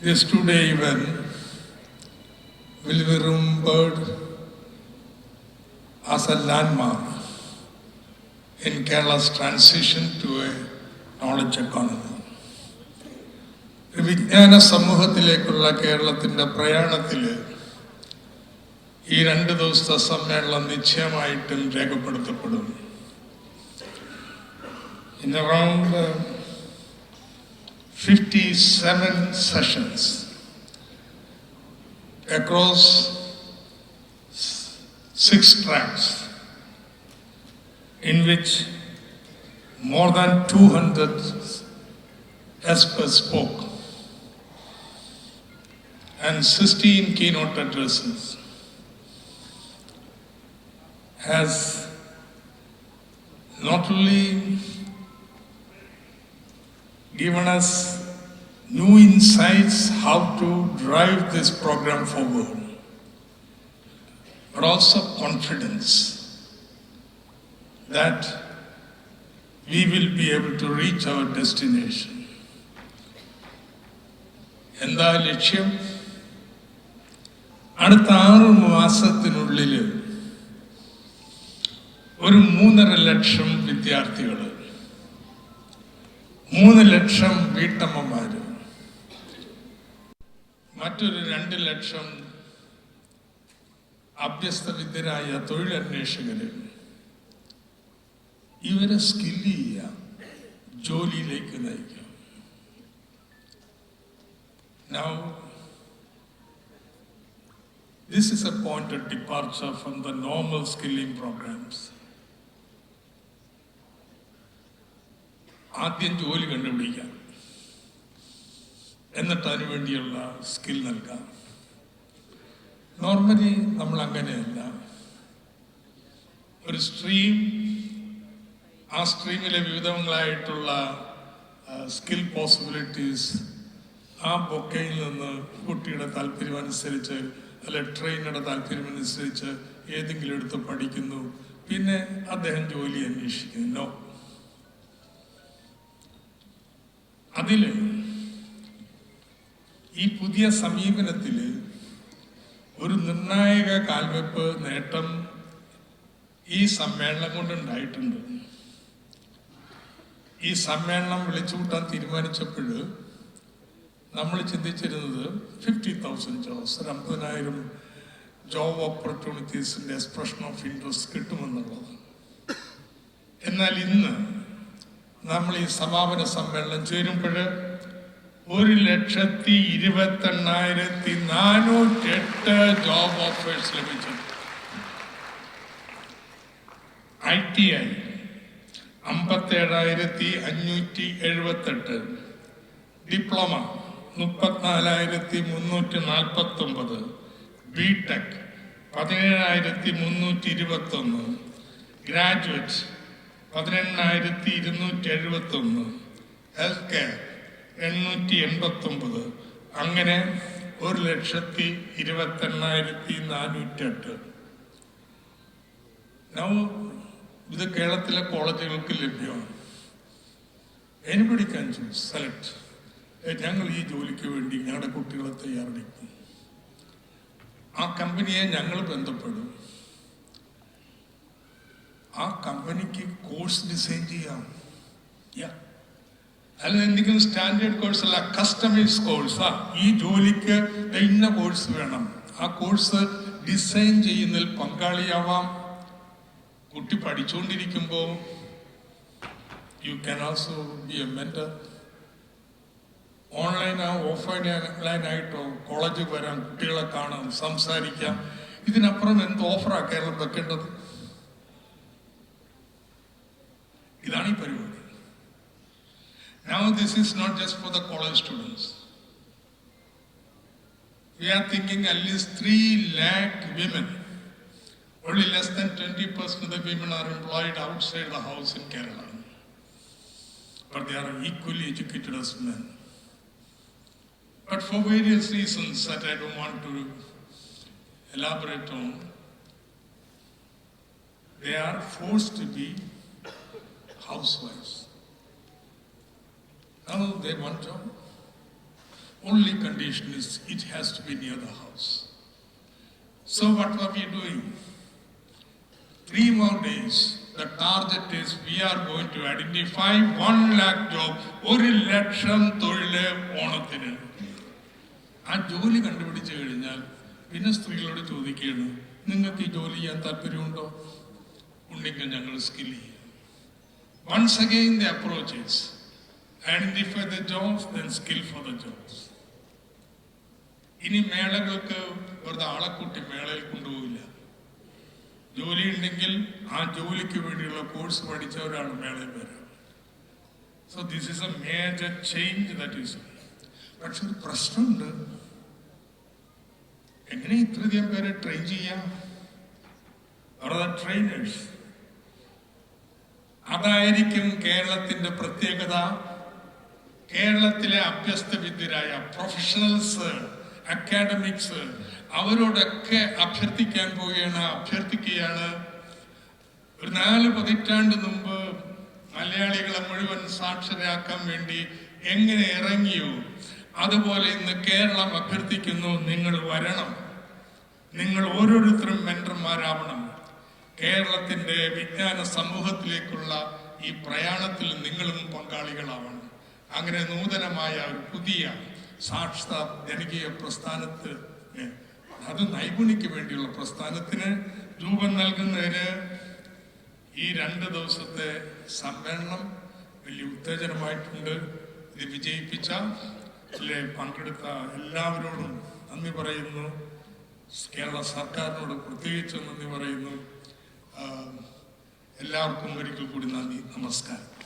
Today even will be remembered as a landmark in Kerala's transition to a knowledge economy. വിജ്ഞാന സമൂഹത്തിലേക്കുള്ള കേരളത്തിന്റെ പ്രയാണത്തിൽ ഈ രണ്ട് ദിവസത്തെ സമ്മേളനം നിശ്ചയമായിട്ടും രേഖപ്പെടുത്തപ്പെടും around uh, 57 sessions across six tracks in which more than 200 experts spoke and 16 keynote addresses has not only given us new insights how to drive this program forward, but also confidence that we will be able to reach our destination. എന്താ ലക്ഷ്യം അടുത്ത ആറ് മാസത്തിനുള്ളിൽ ഒരു മൂന്നര ലക്ഷം വിദ്യാർത്ഥികൾ മൂന്ന് ലക്ഷം വീട്ടമ്മമാര് മറ്റൊരു രണ്ട് ലക്ഷം അഭ്യസ്തവിദ്യരായ തൊഴിലന്വേഷകര് ഇവരെ സ്കില്ല് ചെയ്യുക ജോലിയിലേക്ക് നയിക്കാം now this is a of departure from the normal skilling programs. ആദ്യം ജോലി കണ്ടുപിടിക്കാം എന്നിട്ട് അതിനു വേണ്ടിയുള്ള സ്കിൽ നൽകാം. നോർമലി നമ്മൾ അങ്ങനെയല്ല ഒരു സ്ട്രീം ആ സ്ട്രീമിലെ വിവിധങ്ങളായിട്ടുള്ള സ്കിൽ പോസിബിലിറ്റീസ് ആ ബൊക്കയിൽ നിന്ന് കുട്ടിയുടെ താല്പര്യം അനുസരിച്ച് അല്ലെ ട്രെയിനിയുടെ താല്പര്യം അനുസരിച്ച് ഏതെങ്കിലും എടുത്ത് പഠിക്കുന്നു. പിന്നെ അദ്ദേഹം ജോലി അന്വേഷിക്കുന്നു. നോ അതിൽ ഈ പുതിയ സമീപനത്തിൽ ഒരു നിർണായക കാൽവെപ്പ് നേട്ടം ഈ സമ്മേളനം കൊണ്ടുണ്ടായിട്ടുണ്ട്. ഈ സമ്മേളനം വിളിച്ചുകൂട്ടാൻ തീരുമാനിച്ചപ്പോൾ നമ്മൾ ചിന്തിച്ചിരുന്നത് ഫിഫ്റ്റി തൗസൻഡ് ജോബ്സ് അമ്പതിനായിരം ജോബ് ഓപ്പർച്യൂണിറ്റീസിന്റെ എക്സ്പ്രഷൻ ഓഫ് ഇൻട്രസ്റ്റ് കിട്ടുമെന്നുള്ളത്. എന്നാൽ ഇന്ന് നമ്മൾ ഈ സമാപന സമ്മേളനം ചേരുമ്പോൾ ഒരു ലക്ഷത്തി ഇരുപത്തെണ്ണായിരത്തി നാനൂറ്റി എട്ട് ജോബ് ഓഫേഴ്സ് ലഭിച്ചു. ഐ ടി ഐ അമ്പത്തേഴായിരത്തി അഞ്ഞൂറ്റി എഴുപത്തെട്ട്. ഡിപ്ലോമ മുപ്പത്തിനാലായിരത്തി മുന്നൂറ്റി നാൽപ്പത്തി ഒമ്പത് ബി ടെക് പതിനേഴായിരത്തി മുന്നൂറ്റി ഇരുപത്തി ഒന്ന് ഗ്രാജുവേറ്റ് പതിനെണ്ണായിരത്തി ഇരുന്നൂറ്റി എഴുപത്തി ഒന്ന് ഹെൽത്ത് കെയർ എണ്ണൂറ്റി എൺപത്തൊമ്പത് അങ്ങനെ ഒരു ലക്ഷത്തി ഇരുപത്തെണ്ണായിരത്തി നാനൂറ്റി എട്ട് നൗ ഇത് കേരളത്തിലെ കോളേജുകൾക്ക് ലഭ്യമാണ്. എനിബഡി ക്യാൻ ചൂസ് സെലക്ട് ഞങ്ങൾ ഈ ജോലിക്ക് വേണ്ടി ഞങ്ങളുടെ കുട്ടികളെ തയ്യാറെടുക്കും. ആ കമ്പനിയെ ഞങ്ങൾ ബന്ധപ്പെടും. ആ കമ്പനിക്ക് കോഴ്സ് ഡിസൈൻ ചെയ്യാം. Yeah. അല്ല എന്തെങ്കിലും സ്റ്റാൻഡേർഡ് കോഴ്സ് അല്ല കസ്റ്റമൈസ് കോഴ്സ് ആ ഈ ജോലിക്ക് ഇന്ന കോഴ്സ് വേണം. ആ കോഴ്സ് ഡിസൈൻ ചെയ്യുന്നതിൽ പങ്കാളിയാവാം. കുട്ടി പഠിച്ചുകൊണ്ടിരിക്കുമ്പോൾ you can also be a mentor ഓൺലൈനോ ഓഫ്ലൈനായിട്ടോ കോളേജിൽ വരാം കുട്ടികളെ കാണാം സംസാരിക്കാം. ഇതിനപ്പുറം എന്ത് ഓഫറാ കേരളം വെക്കേണ്ടത് ഇതാണ് ഈ പരിപാടി. Now this is not just for the college students. We are thinking at least 3 lakh women. Only less than 20% of the women are employed outside the house in Kerala. But they are equally educated as men. But for various reasons that I don't want to elaborate on, they are forced to be housewives. Now they want job. only condition is it has to be near the house. So what are we doing? Three more days. The target is we are going to identify one lakh job. ഒരു ലക്ഷം തൊഴില് ഓണത്തിന് ആ ജോലി കണ്ടുപിടിച്ചു കഴിഞ്ഞാൽ പിന്നെ സ്ത്രീകളോട് ചോദിക്കുകയാണ് നിങ്ങൾക്ക് ഈ ജോലി ചെയ്യാൻ താല്പര്യമുണ്ടോ ഉണ്ടെങ്കിൽ ഞങ്ങൾ സ്കിൽ ചെയ്യാം once again the approaches Identify the jobs then skill for the jobs ഇനി മേളകൾക്ക് വെറുതെ ആളെ കൂട്ടി മേളയിൽ കൊണ്ടുപോകില്ല ജോലി ഉണ്ടെങ്കിൽ ആ ജോലിക്ക് വേണ്ടിയുള്ള കോഴ്സ് പഠിച്ചവരാണ് മേളയിൽ വരിക. So this is a major change that is പക്ഷെ ഒരു പ്രശ്നമുണ്ട്. എങ്ങനെ ഇത്രയധികം പേരെ ട്രെയിൻ ചെയ്യാം? ട്രെയിനേഴ്സ് അതായിരിക്കും കേരളത്തിന്റെ പ്രത്യേകത. കേരളത്തിലെ അഭ്യസ്ത വിദ്യരായ പ്രൊഫഷണൽസ് അക്കാഡമിക്സ് അവരോടൊക്കെ അഭ്യർത്ഥിക്കാൻ പോവുകയാണ്. അഭ്യർത്ഥിക്കുകയാണ്. ഒരു നാല് പതിറ്റാണ്ട് മുമ്പ് മലയാളികളെ മുഴുവൻ സാക്ഷരരാക്കാൻ വേണ്ടി എങ്ങനെ ഇറങ്ങിയോ അതുപോലെ ഇന്ന് കേരളം അഭ്യർത്ഥിക്കുന്നു നിങ്ങൾ വരണം. നിങ്ങൾ ഓരോരുത്തരും മെന്റർമാരാവണം കേരളത്തിന്റെ വിജ്ഞാന സമൂഹത്തിലേക്കുള്ള ഈ പ്രയാണത്തിൽ നിങ്ങളും പങ്കാളികളാവണം. അങ്ങനെ നൂതനമായ ഒരു പുതിയ സാക്ഷര ജനകീയ പ്രസ്ഥാനത്തിന് അത് നൈപുണിക്ക് വേണ്ടിയുള്ള പ്രസ്ഥാനത്തിന് രൂപം നൽകുന്നതിന് ഈ രണ്ട് ദിവസത്തെ സമ്മേളനം വലിയ ഉത്തേജനമായിട്ടുണ്ട്. ഇത് വിജയിപ്പിച്ച ഇതിലെ പങ്കെടുത്ത എല്ലാവരോടും നന്ദി പറയുന്നു. കേരള സർക്കാരിനോട് പ്രത്യേകിച്ച് നന്ദി പറയുന്നു. എല്ലാവർക്കും ഒരിക്കൽ കൂടി നന്ദി നമസ്കാരം.